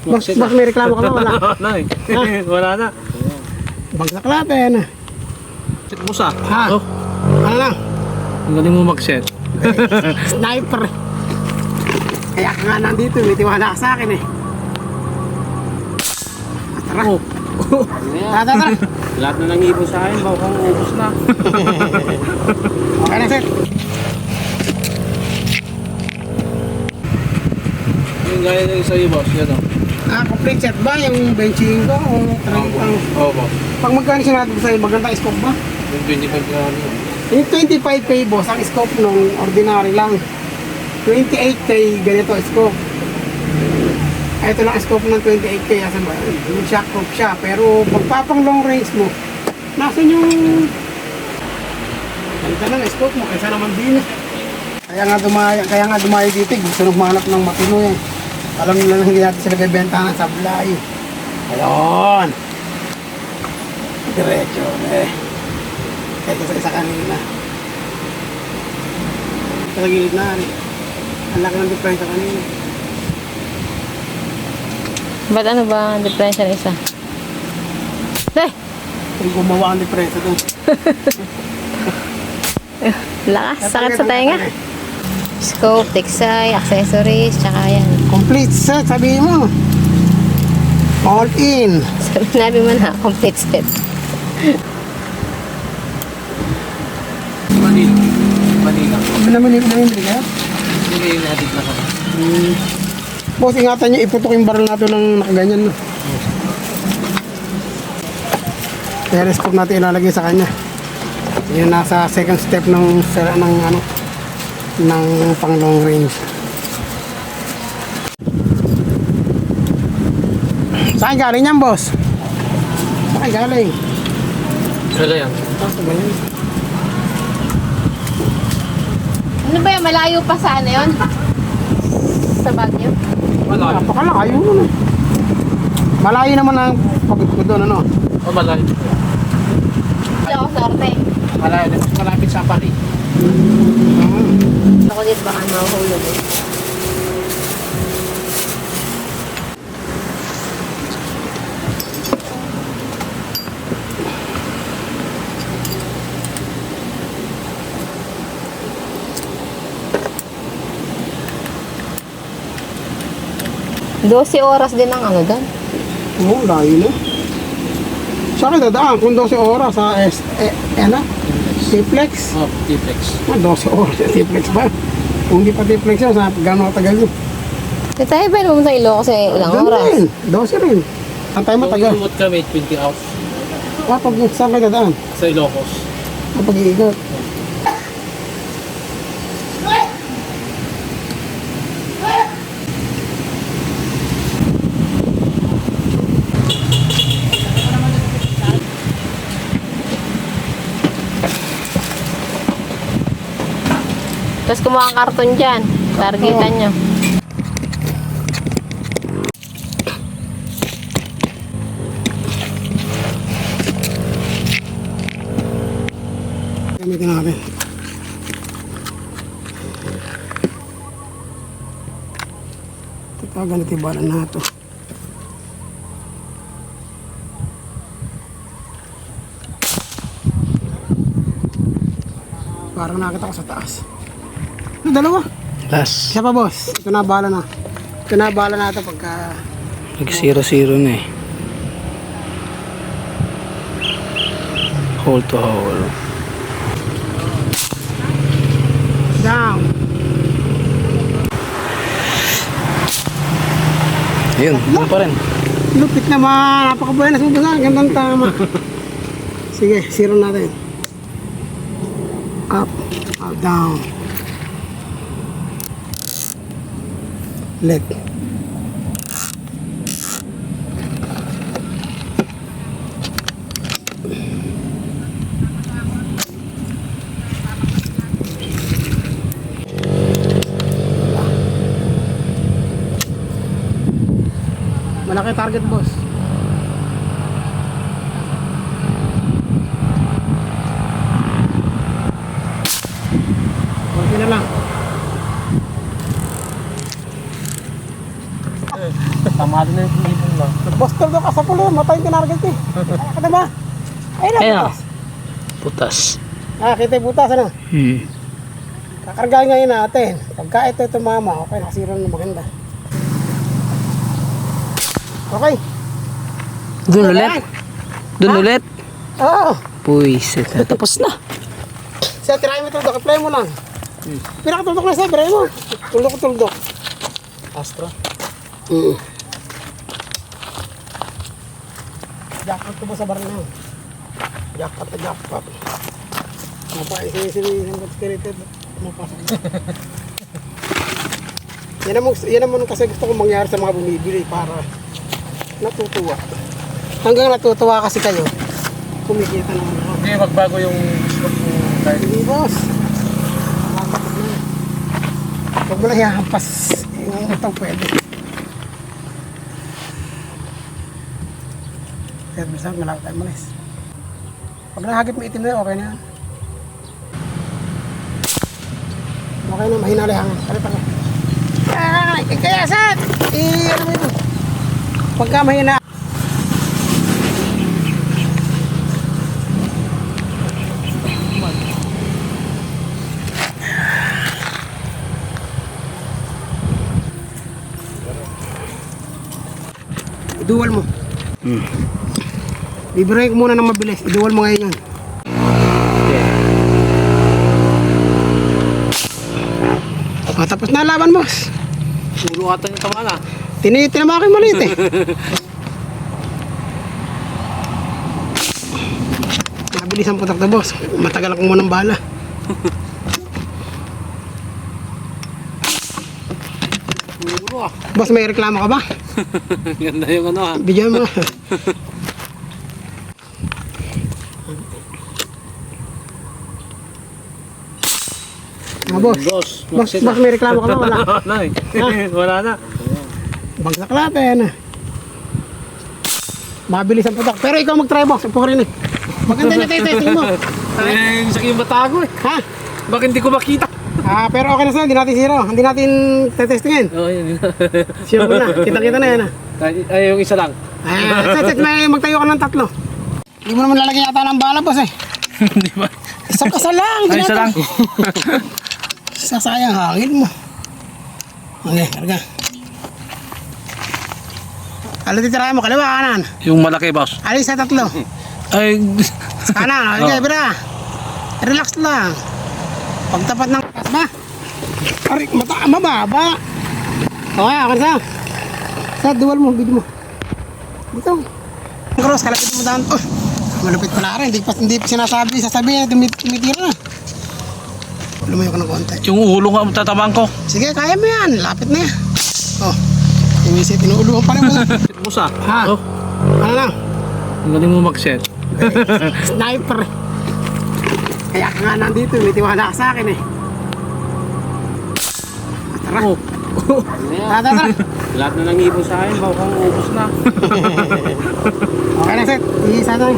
Bakit boss, may reklamo ka ba? Wala. Wala eh. Wala na. Bagsak natin. Set mo sa. Ha? Oh, Ano lang? ang galing mo mag-set. Sniper. Kaya ka nga nandito, may tiwala ka sa akin eh. Tara. Oh. Tara, tara. Lahat na nangipon sa akin, mukhang ubos na. Okay na, sir. Yung gaya isa yung boss, yan oh. Ah, complete set ba yung benching ko? O talagang pang... Oo, boss. Pag magkano siya natin sa'yo, maganda scope ba? Yung 25 na ano. Yung 25k boss, ang scope nung ordinary lang. 28k ganito scope. Ito lang scope ng 28k asan ba? Yung shock proof siya. Pero pagpapang long range mo, nasan yung... Ganda lang scope mo, kaysa naman din. Kaya nga dumaya, kaya nga dumaya dito, eh. gusto nang manap ng matino eh. Alam nila na hindi natin sila bebenta ng sablay. Ayun. Diretso eh. Kaya sa isa kanina. Sa gilid na rin. Ang laki ng diferensya kanina. Ba't ano ba ang diferensya ng isa? Eh! Kung gumawa ang diferensya doon. Lakas, sakit sa tenga. Scope, tiksay, accessories, tsaka yan. Complete set, sabihin mo. All in. Sinabi mo na, complete set. Manila. Manila. Ano yung namin ka? Hindi yung natin na kami. Boss, ingatan nyo, iputok yung barrel natin ng nakaganyan. No? Kaya scope natin ilalagay sa kanya. Yun nasa second step ng sera ng ano ng pang long range. Saan galing yan, boss? Saan galing? Wala yan. Ano ba yan? Malayo pa sa ano yun? Sa Baguio? Wala. Napakalayo nun eh. Malayo naman ang pagod ko doon, ano? Oh, malayo. Hindi ako sorte. Malayo. Malapit sa Paris. Ako dito baka mahuhulog eh. Dose oras din ang ano doon. Oo, oh, layo na. Sa akin dadaan kung 12 oras sa S... Eh, ano? T-Flex. Oh, T-Flex. Ah, 12 oras sa T-Flex ba? Kung hindi pa T-Flex yun, sa gano'ng katagal yun? Kasi tayo ba naman sa ilo kasi ilang Ganun oras? rin. 12 rin. Ang tayo matagal. Kung kami, 20 hours Ah, pag saan ka dadaan? sa Ilocos. Kapag iikot. Tapos kumuha ang karton dyan. Targetan nyo. Gamitin natin. Ito pa, ganito yung balan na ito. Parang nakita ko sa taas. Ano, dalawa? Last. Isa pa, boss. Ito na, bala na. Ito na, bala na ito pagka... Nag 0-0 na eh. Hole to hole. Down. Ayun, doon pa rin. Lupit naman. Napakabuenas mo ba? Gandang tama. Sige, zero natin. Up, up, down. Leg. Malaki target boss. Konti na lang. Tama din na ibon lang. Boston pulo, matay yung tinarget eh. Kada ba? Ayun na, Ayun. butas. Putas. Ah, kita yung butas, ano? Hmm. Kakargahin ngayon natin. Pagka ito tumama, okay, nakasira na maganda. Okay. Doon ulit. Doon ulit. Oo. Puisit. Tapos na. Siya, tirahin mo tuldok, i-play mo lang. Pinakatuldok na siya, tirahin mo. Tuldok, tuldok. Astra. Mm. Jackpot ko sa yun? Jackpot na jackpot. Mapaisin-isin yung spirited. Mapasok na. yan naman, yan naman kasi gusto ko mangyari sa mga bumibili para natutuwa. Hanggang natutuwa kasi kayo, kumikita naman ako. Hindi, magbago yung scope mo kahit Hindi, boss. Huwag mo lang ihahampas. Yung ito pwede. Kaya minsan malaki tayo malis. Pag nahagip mo itim na yun, okay na yan. Okay na, mahina lang hangin. Ano pala? Ay, kaya saan? Eh, ano mo yun? Pagka mahina, Iduwal mo. Hmm. Bibirahin ko muna ng mabilis. Iduwal mo ngayon yun. Ah, tapos na laban, boss. ulo ata yung tama na. Tini tinama ko yung maliit eh. Mabilis ang putak na, boss. Matagal akong munang bala. Ulo ah. Boss, may reklamo ka ba? Ganda yung ano ah. Bigyan mo. boss. Boss, Boss, boss, may reklamo ka ba? Wala. Wala eh. Wala na. Bagsak natin. Mabilis ang putak. Pero ikaw mag-try boss. Ka rin eh. Maganda na tayo testing mo. Ay, sakit yung batago eh. Ha? Bakit hindi ko makita? Ah, pero okay na sa'yo. Hindi natin zero. Hindi natin tetestingin. Oo, oh, yun. Sure na. Kita-kita na yan ah. ay, yung isa lang. Ah, set, set, may magtayo ka ng tatlo. Hindi mo naman lalagyan yata ng bala boss eh. Hindi ba? Isa kasa lang. Ay, isa lang. Sasayang hangin mo. Okay, karga. Ano titirahin mo? Kaliwa, kanan. Yung malaki, boss. Alis sa tatlo. Ay, Kanan, okay, Oh. bira. Relax lang. Pagtapat ng ba? Aray, mata, mababa. Okay, okay sa. Sa, dual mo, bid mo. Dito. Cross, kalapit mo down. Oh, malupit pala rin. Hindi pa, hindi pa sinasabi, sasabi, tumit, tumitira na. Lumayo ka ng konti. yung ulo nga tatabang ko. Sige, kaya mo yan. Lapit na yan. Oh, Imisi, tinuuluhan pa rin mo. Musa. ha? Oh, Ano lang? ang galing mo mag-set. Sniper. Kaya ka nga nandito, may tiwala ka sa akin eh. Tara. Oh. Tara, tara. Lahat na nang ibon sa akin, baka ubos na. Okay na, set. Iisa na.